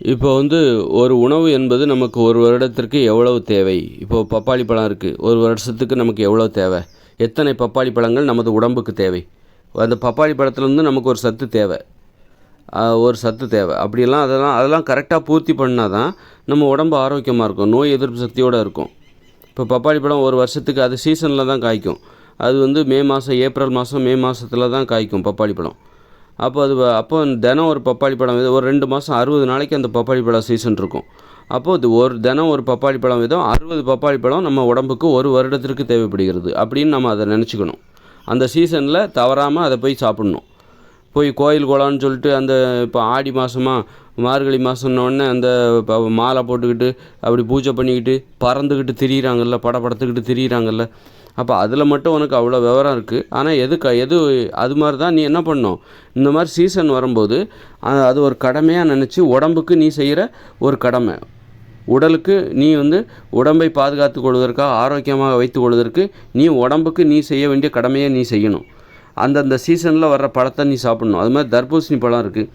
இப்போ வந்து ஒரு உணவு என்பது நமக்கு ஒரு வருடத்திற்கு எவ்வளவு தேவை? இப்போது பப்பாளி பழம் இருக்குது ஒரு வருஷத்துக்கு நமக்கு எவ்வளோ தேவை? எத்தனை பப்பாளி பழங்கள் நமது உடம்புக்கு தேவை? அந்த பப்பாளி பழத்துலேருந்து நமக்கு ஒரு சத்து தேவை. ஒரு சத்து தேவை. அப்படிலாம் அதெல்லாம் அதெல்லாம் கரெக்டாக பூர்த்தி பண்ணால் தான் நம்ம உடம்பு ஆரோக்கியமாக இருக்கும். நோய் எதிர்ப்பு சக்தியோடு இருக்கும். இப்போ பப்பாளி பழம் ஒரு வருஷத்துக்கு அது சீசனில் தான் காய்க்கும். அது வந்து மே மாதம் ஏப்ரல் மாதம் மே மாதத்துல தான் காய்க்கும் பப்பாளி பழம். அப்போ அது அப்போ தினம் ஒரு பப்பாளி பழம் விதம் ஒரு ரெண்டு மாதம் அறுபது நாளைக்கு அந்த பப்பாளி பழம் சீசன் இருக்கும். அப்போது இது ஒரு தினம் ஒரு பப்பாளி பழம் விதம் அறுபது பப்பாளி பழம் நம்ம உடம்புக்கு ஒரு வருடத்திற்கு தேவைப்படுகிறது அப்படின்னு நம்ம அதை நினச்சிக்கணும். அந்த சீசனில் தவறாமல் அதை போய் சாப்பிட்ணும். போய் கோயில் குளம்னு சொல்லிட்டு அந்த இப்போ ஆடி மாதமாக மார்கழி மாதம்னோடனே அந்த மாலை போட்டுக்கிட்டு அப்படி பூஜை பண்ணிக்கிட்டு பறந்துக்கிட்டு திரியிறாங்கல்ல படப்படுத்துக்கிட்டு திரியிறாங்கல்ல அப்போ அதில் மட்டும் உனக்கு அவ்வளோ விவரம் இருக்குது ஆனால் எது க எது அது மாதிரி தான் நீ என்ன பண்ணணும்? இந்த மாதிரி சீசன் வரும்போது அது ஒரு கடமையாக நினச்சி உடம்புக்கு நீ செய்கிற ஒரு கடமை. உடலுக்கு நீ வந்து உடம்பை பாதுகாத்து கொள்வதற்காக ஆரோக்கியமாக வைத்து கொள்வதற்கு நீ உடம்புக்கு நீ செய்ய வேண்டிய கடமையை நீ செய்யணும். அந்தந்த சீசனில் வர்ற பழத்தை நீ சாப்பிடணும். அது மாதிரி தர்பூசணி பழம் இருக்குது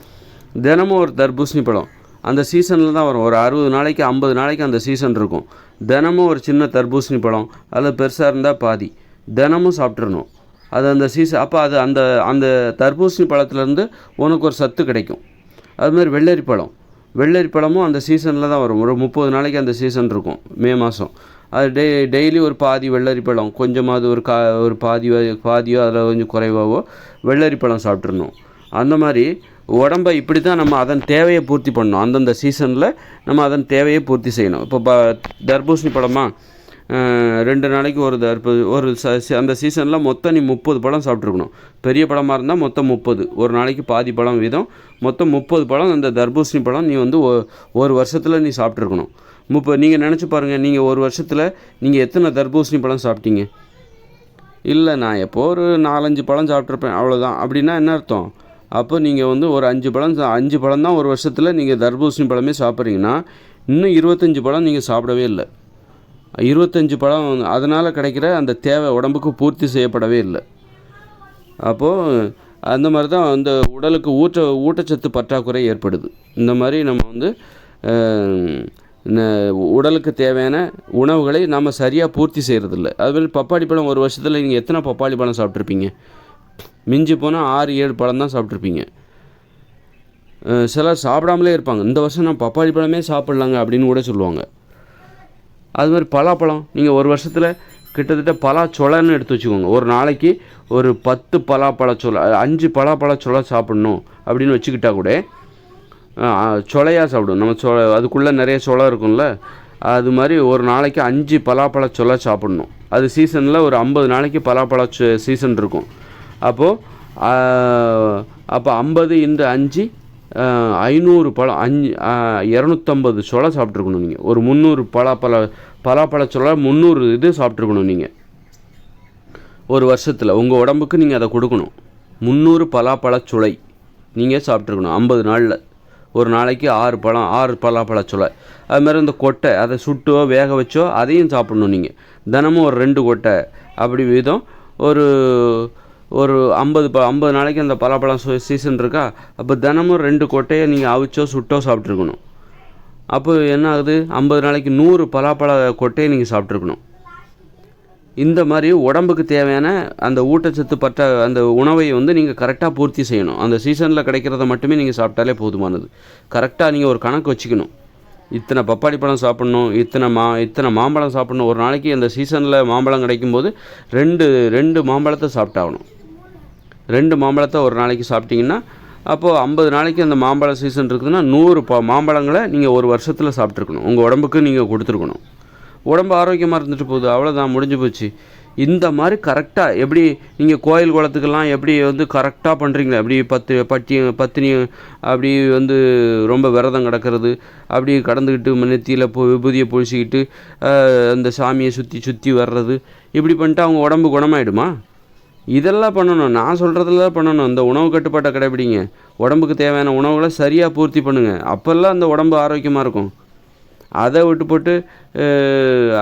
தினமும் ஒரு தர்பூசணி பழம். அந்த சீசனில் தான் வரும். ஒரு அறுபது நாளைக்கு ஐம்பது நாளைக்கு அந்த சீசன் இருக்கும். தினமும் ஒரு சின்ன தர்பூசணி பழம் அதில் பெருசாக இருந்தால் பாதி. தினமும் சாப்பிட்றணும் அது அந்த சீசன் அப்போ அது அந்த அந்த தர்பூசணி பழத்துலேருந்து உனக்கு ஒரு சத்து கிடைக்கும். அதுமாதிரி வெள்ளரி பழம். வெள்ளரி பழமும் அந்த சீசனில் தான் வரும். ஒரு முப்பது நாளைக்கு அந்த சீசன் இருக்கும் மே மாதம் அது டெய் டெய்லி ஒரு பாதி வெள்ளரி பழம் கொஞ்சமாவது ஒரு கா ஒரு பாதி பாதியோ அதில் கொஞ்சம் குறைவாவோ வெள்ளரி பழம் சாப்பிட்ருணும் அந்த மாதிரி உடம்பை இப்படி தான் நம்ம அதன் தேவையை பூர்த்தி பண்ணணும். அந்தந்த சீசனில் நம்ம அதன் தேவையை பூர்த்தி செய்யணும். இப்போ ப தர்பூசணி பழமாக ரெண்டு நாளைக்கு ஒரு தர்பூ ஒரு ச அந்த சீசனில் மொத்தம் நீ முப்பது பழம் சாப்பிட்ருக்கணும் பெரிய பழமாக இருந்தால் மொத்தம் முப்பது. ஒரு நாளைக்கு பாதி பழம் வீதம். மொத்தம் முப்பது பழம் அந்த தர்பூசணி பழம் நீ வந்து ஒ- ஒரு வருஷத்தில் நீ சாப்பிட்ருக்கணும் முப்பது நீங்கள் நினச்சி பாருங்கள் நீங்கள் ஒரு வருஷத்தில் நீங்கள் எத்தனை தர்பூசணி பழம் சாப்பிட்டீங்க? இல்லை நான் எப்போ ஒரு நாலஞ்சு பழம் சாப்பிட்ருப்பேன் அவ்வளோதான் அப்படின்னா என்ன அர்த்தம்? அப்போ நீங்கள் வந்து ஒரு அஞ்சு பழம் அஞ்சு பழம் தான் ஒரு வருஷத்தில் நீங்கள் தர்பூசணி பழமே சாப்பிட்றீங்கன்னா இன்னும் இருபத்தஞ்சி பழம் நீங்கள் சாப்பிடவே இல்லை. இருபத்தஞ்சி பழம் அதனால் கிடைக்கிற அந்த தேவை உடம்புக்கு பூர்த்தி செய்யப்படவே இல்லை. அப்போது அந்த மாதிரி தான் அந்த உடலுக்கு ஊட்ட ஊட்டச்சத்து பற்றாக்குறை ஏற்படுது. இந்த மாதிரி நம்ம வந்து ந- உடலுக்கு தேவையான உணவுகளை நாம் சரியாக பூர்த்தி செய்கிறதில்ல அதுமாதிரி பப்பாளி பழம் ஒரு வருஷத்தில் நீங்கள் எத்தனை பப்பாளி பழம் சாப்பிட்ருப்பீங்க மிஞ்சி போனால் ஆறு ஏழு பழம் தான் சாப்பிட்ருப்பீங்க சிலர் சாப்பிடாமலே இருப்பாங்க. இந்த வருஷம் நான் பப்பாளி பழமே சாப்பிட்லாங்க அப்படின்னு கூட சொல்லுவாங்க. அது மாதிரி பலாப்பழம் நீங்கள் ஒரு வருஷத்தில் கிட்டத்தட்ட பலாச்சொலைன்னு எடுத்து வச்சுக்கோங்க. ஒரு நாளைக்கு ஒரு பத்து பலாப்பழச்சொல அஞ்சு பலாப்பழச்சொலை சாப்பிட்ணும் அப்படின்னு வச்சுக்கிட்டா கூட சொலையாக சாப்பிடும். நம்ம சொ அதுக்குள்ளே நிறைய சொலை இருக்கும்ல அது மாதிரி ஒரு நாளைக்கு அஞ்சு பலாப்பழச்சொலை சாப்பிட்ணும். அது சீசனில் ஒரு ஐம்பது நாளைக்கு பலாப்பழ சீசன் இருக்கும். அப்போது அப்போ ஐம்பது இந்த அஞ்சு ஐநூறு பழம் அஞ்சு இரநூத்தம்பது சொலை சாப்பிட்ருக்கணும் நீங்கள் ஒரு முந்நூறு பலாப்பழ பலாப்பழ சொலை முந்நூறு இது சாப்பிட்ருக்கணும் நீங்கள் ஒரு வருஷத்தில் உங்கள் உடம்புக்கு நீங்கள் அதை கொடுக்கணும். முந்நூறு பலாப்பழ சுளை நீங்கள் சாப்பிட்ருக்கணும் ஐம்பது நாளில். ஒரு நாளைக்கு ஆறு பழம் ஆறு பலாப்பழ சுளை. அதுமாதிரி இந்த கொட்டை அதை சுட்டோ வேக வச்சோ அதையும் சாப்பிட்ணும் நீங்கள் தினமும் ஒரு ரெண்டு கொட்டை அப்படி விதம். ஒரு ஒரு ஐம்பது ப ஐம்பது நாளைக்கு அந்த பலாப்பழம் சீசன் இருக்கா? அப்போ தினமும் ரெண்டு கொட்டையை நீங்கள் அவிச்சோ சுட்டோ சாப்பிட்ருக்கணும் அப்போ என்ன ஆகுது? ஐம்பது நாளைக்கு நூறு பலாப்பழ கொட்டையை நீங்கள் சாப்பிட்ருக்கணும் இந்த மாதிரி உடம்புக்கு தேவையான அந்த ஊட்டச்சத்து பற்ற அந்த உணவை வந்து நீங்கள் கரெக்டாக பூர்த்தி செய்யணும். அந்த சீசனில் கிடைக்கிறத மட்டுமே நீங்கள் சாப்பிட்டாலே போதுமானது. கரெக்டாக நீங்கள் ஒரு கணக்கு வச்சுக்கணும். இத்தனை பப்பாளி பழம் சாப்பிட்ணும் இத்தனை மா இத்தனை மாம்பழம் சாப்பிட்ணும். ஒரு நாளைக்கு அந்த சீசனில் மாம்பழம் கிடைக்கும்போது ரெண்டு ரெண்டு மாம்பழத்தை சாப்பிட்டாகணும். ரெண்டு மாம்பழத்தை ஒரு நாளைக்கு சாப்பிட்டீங்கன்னா அப்போது ஐம்பது நாளைக்கு அந்த மாம்பழ சீசன் இருக்குதுன்னா நூறு பா மாம்பழங்களை நீங்கள் ஒரு வருஷத்தில் சாப்பிட்ருக்கணும் உங்கள் உடம்புக்கு நீங்கள் கொடுத்துருக்கணும். உடம்பு ஆரோக்கியமாக இருந்துட்டு போகுது. அவ்வளோதான் முடிஞ்சு போச்சு. இந்த மாதிரி கரெக்டாக எப்படி நீங்கள் கோயில் குளத்துக்கெல்லாம் எப்படி வந்து கரெக்டாக பண்ணுறீங்களா எப்படி பத்து பட்டி பத்தினி அப்படி வந்து ரொம்ப விரதம் கிடக்கிறது அப்படி கடந்துக்கிட்டு நெத்தியில் போ விபூதியை பொழிச்சிக்கிட்டு அந்த சாமியை சுற்றி சுற்றி வர்றது இப்படி பண்ணிட்டு அவங்க உடம்பு குணமாயிடுமா? இதெல்லாம் பண்ணணும். நான் சொல்கிறதெல்லாம் பண்ணணும். இந்த உணவு கட்டுப்பாட்டை கடைபிடிங்க. உடம்புக்கு தேவையான உணவுகளை சரியாக பூர்த்தி பண்ணுங்கள் அப்போல்லாம் அந்த உடம்பு ஆரோக்கியமாக இருக்கும். அதை விட்டு போட்டு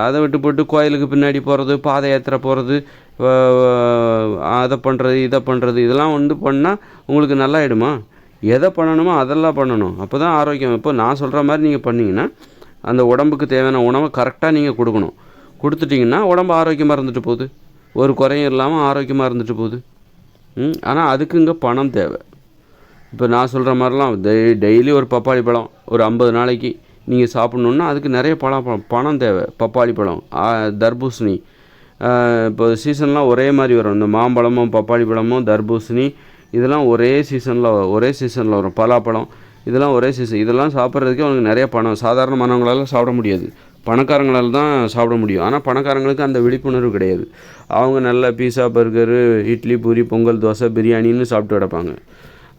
அதை விட்டு போட்டு கோயிலுக்கு பின்னாடி போகிறது பாத யாத்திரை போகிறது அதை பண்ணுறது இதை பண்ணுறது இதெல்லாம் வந்து பண்ணால் உங்களுக்கு நல்லாயிடுமா? எதை பண்ணணுமோ அதெல்லாம் பண்ணணும். அப்போ தான் ஆரோக்கியம். இப்போ நான் சொல்கிற மாதிரி நீங்கள் பண்ணீங்கன்னா அந்த உடம்புக்கு தேவையான உணவை கரெக்டாக நீங்கள் கொடுக்கணும். கொடுத்துட்டிங்கன்னா உடம்பு ஆரோக்கியமாக இருந்துட்டு போகுது. ஒரு குறையும் இல்லாமல் ஆரோக்கியமாக இருந்துட்டு போகுது. ஆனால் அதுக்கு இங்கே பணம் தேவை. இப்போ நான் சொல்கிற மாதிரிலாம் டெய் டெய்லி ஒரு பப்பாளி பழம் ஒரு ஐம்பது நாளைக்கு நீங்கள் சாப்பிட்ணுன்னா அதுக்கு நிறைய பழம் பழம் பணம் தேவை. பப்பாளி பழம் தர்பூசணி. இப்போ சீசன்லாம் ஒரே மாதிரி வரும். இந்த மாம்பழமும் பப்பாளி பழமும் தர்பூசணி இதெல்லாம் ஒரே சீசனில் ஒரே சீசனில் வரும். பலாப்பழம் இதெல்லாம் ஒரே சீசன். இதெல்லாம் சாப்பிட்றதுக்கே அவனுக்கு நிறைய பணம். சாதாரணமானவங்களால சாப்பிட முடியாது. பணக்காரங்களால் தான் சாப்பிட முடியும். ஆனால் பணக்காரங்களுக்கு அந்த விழிப்புணர்வு கிடையாது. அவங்க நல்ல பீஸா பர்கரு இட்லி பூரி பொங்கல் தோசை பிரியாணின்னு சாப்பிட்டு கிடப்பாங்க.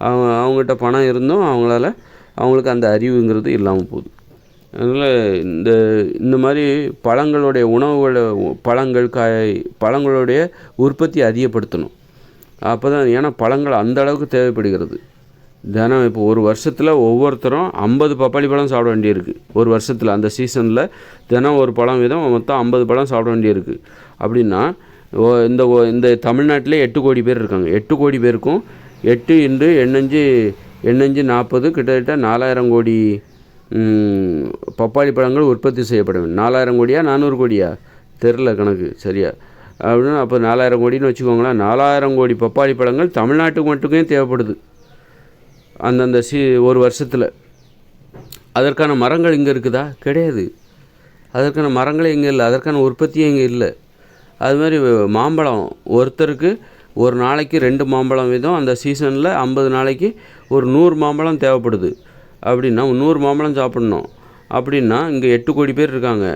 அவங்க அவங்ககிட்ட பணம் இருந்தும் அவங்களால அவங்களுக்கு அந்த அறிவுங்கிறது இல்லாமல் போகுது. அதனால் இந்த இந்த மாதிரி பழங்களுடைய உணவுகளை பழங்கள் காய் பழங்களுடைய உற்பத்தி அதிகப்படுத்தணும். அப்போ தான் ஏன்னா பழங்கள் அந்த அளவுக்கு தேவைப்படுகிறது. தினம் இப்போ ஒரு வருஷத்தில் ஒவ்வொருத்தரும் ஐம்பது பப்பாளி பழம் சாப்பிட வேண்டியிருக்கு. ஒரு வருஷத்தில் அந்த சீசனில் தினம் ஒரு பழம் வீதம் மொத்தம் ஐம்பது பழம் சாப்பிட வேண்டியிருக்கு. அப்படின்னா ஓ- இந்த ஓ- இந்த தமிழ்நாட்டிலே எட்டு கோடி பேர் இருக்காங்க. எட்டு கோடி பேருக்கும் எட்டு இன்று எண்ணஞ்சு எண்ணஞ்சு நாற்பது கிட்டத்தட்ட நாலாயிரம் கோடி பப்பாளி பழங்கள் உற்பத்தி செய்யப்பட வேண்டும் நாலாயிரம் கோடியா நானூறு கோடியா? தெரில கணக்கு சரியா? அப்படின்னா அப்போ நாலாயிரம் கோடின்னு வச்சுக்கோங்களேன். நாலாயிரம் கோடி பப்பாளி பழங்கள் தமிழ்நாட்டுக்கு மட்டுமே தேவைப்படுது. அந்தந்த சி ஒரு வருஷத்தில். அதற்கான மரங்கள் இங்கே இருக்குதா? கிடையாது. அதற்கான மரங்களே இங்கே இல்லை. அதற்கான உற்பத்தியே இங்கே இல்லை. அது மாதிரி மாம்பழம். ஒருத்தருக்கு ஒரு நாளைக்கு ரெண்டு மாம்பழம் வீதம். அந்த சீசனில் ஐம்பது நாளைக்கு ஒரு நூறு மாம்பழம் தேவைப்படுது. அப்படின்னா நூறு மாம்பழம் சாப்பிட்ணும். அப்படின்னா இங்கே எட்டு கோடி பேர் இருக்காங்க.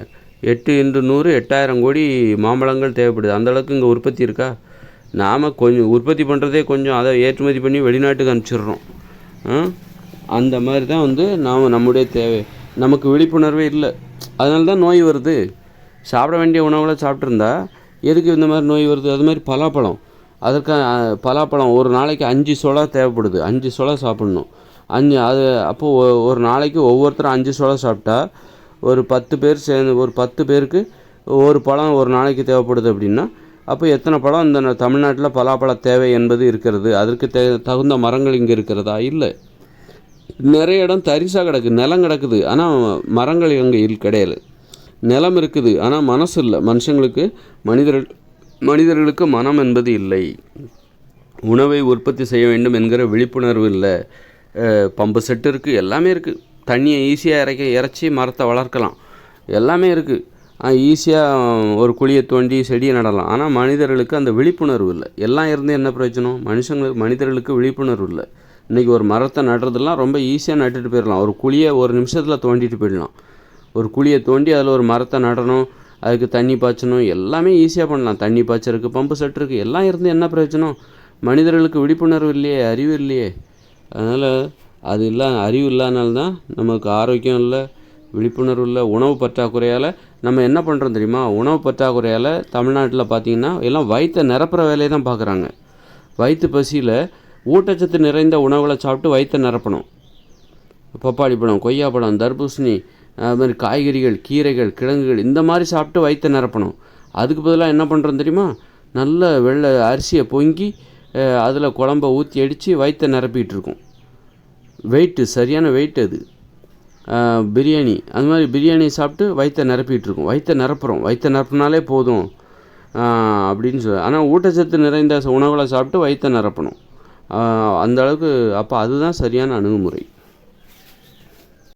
எட்டு இன்று நூறு எட்டாயிரம் கோடி மாம்பழங்கள் தேவைப்படுது. அந்த அளவுக்கு இங்கே உற்பத்தி இருக்கா? நாம் கொஞ்சம் உற்பத்தி பண்ணுறதே கொஞ்சம் அதை ஏற்றுமதி பண்ணி வெளிநாட்டுக்கு அனுப்பிச்சிடுறோம். அந்த மாதிரி தான் வந்து நாம் நம்முடைய தேவை. நமக்கு விழிப்புணர்வே இல்லை. அதனால தான் நோய் வருது. சாப்பிட வேண்டிய உணவுகளை சாப்பிட்ருந்தா எதுக்கு இந்த மாதிரி நோய் வருது? அது மாதிரி பலாப்பழம். அதற்கான பலாப்பழம் ஒரு நாளைக்கு அஞ்சு சொலா தேவைப்படுது. அஞ்சு சொலா சாப்பிட்ணும். அஞ்சு அது அப்போது ஒரு நாளைக்கு ஒவ்வொருத்தரும் அஞ்சு சொலா சாப்பிட்டா ஒரு பத்து பேர் சேர்ந்து ஒரு பத்து பேருக்கு ஒரு பழம் ஒரு நாளைக்கு தேவைப்படுது அப்படின்னா அப்போ எத்தனை பழம் இந்த தமிழ்நாட்டில் பலாப்பழ தேவை என்பது இருக்கிறது. அதற்கு தே தகுந்த மரங்கள் இங்கே இருக்கிறதா? இல்லை. நிறைய இடம் தரிசாக கிடக்கு நிலம் கிடக்குது. ஆனால் மரங்கள் அங்கே கிடையாது நிலம் இருக்குது ஆனால் மனசு இல்லை. மனுஷங்களுக்கு மனிதர்கள் மனிதர்களுக்கு மனம் என்பது இல்லை. உணவை உற்பத்தி செய்ய வேண்டும் என்கிற விழிப்புணர்வு இல்லை. பம்பு செட்டு இருக்குது எல்லாமே இருக்குது தண்ணியை ஈஸியாக இறக்க இறச்சி மரத்தை வளர்க்கலாம். எல்லாமே இருக்குது ஈஸியாக ஒரு குழியை தோண்டி செடியை நடலாம். ஆனால் மனிதர்களுக்கு அந்த விழிப்புணர்வு இல்லை. எல்லாம் இருந்து என்ன பிரயோஜனம்? மனுஷங்களுக்கு மனிதர்களுக்கு விழிப்புணர்வு இல்லை. இன்றைக்கி ஒரு மரத்தை நடுறதெல்லாம் ரொம்ப ஈஸியாக நட்டுட்டு போயிடலாம் ஒரு குழியை ஒரு நிமிஷத்தில் தோண்டிட்டு போயிடலாம். ஒரு குழியை தோண்டி அதில் ஒரு மரத்தை நடணும். அதுக்கு தண்ணி பாய்ச்சணும். எல்லாமே ஈஸியாக பண்ணலாம். தண்ணி பாய்ச்சறதுக்கு பம்பு செட் இருக்குது எல்லாம் இருந்து என்ன பிரயோஜனம்? மனிதர்களுக்கு விழிப்புணர்வு இல்லையே அறிவு இல்லையே. அதனால் அது இல்லை அறிவு இல்லாதனால்தான் நமக்கு ஆரோக்கியம் இல்லை விழிப்புணர்வு இல்லை உணவு பற்றாக்குறையால் நம்ம என்ன பண்ணுறோம் தெரியுமா? உணவு பற்றாக்குறையால் தமிழ்நாட்டில் பார்த்தீங்கன்னா எல்லாம் வயிற்றை நிரப்புற வேலையை தான் பார்க்குறாங்க வயிற்று பசியில் ஊட்டச்சத்து நிறைந்த உணவுகளை சாப்பிட்டு வயிற்றை நிரப்பணும். பப்பாளி பழம் கொய்யா பழம் தர்பூசணி அது மாதிரி காய்கறிகள் கீரைகள் கிழங்குகள் இந்த மாதிரி சாப்பிட்டு வயிற்றை நிரப்பணும். அதுக்கு பதிலாக என்ன பண்ணுறோம் தெரியுமா? நல்ல வெள்ளை அரிசியை பொங்கி அதில் குழம்ப ஊற்றி அடித்து வயிற்றை நிரப்பிகிட்டு இருக்கோம். வெயிட்டு சரியான வெயிட் அது. பிரியாணி. அது மாதிரி பிரியாணி சாப்பிட்டு வயிற்றை நிரப்பிட்டு இருக்கோம் வயிற்றை நிரப்புறோம். வயிற்றை நிரப்புனாலே போதும். அப்படின்னு சொல்லி. ஆனால் ஊட்டச்சத்து நிறைந்த உணவுகளை சாப்பிட்டு வயிற்றை நிரப்பணும். அந்த அளவுக்கு அப்போ அதுதான் சரியான அணுகுமுறை.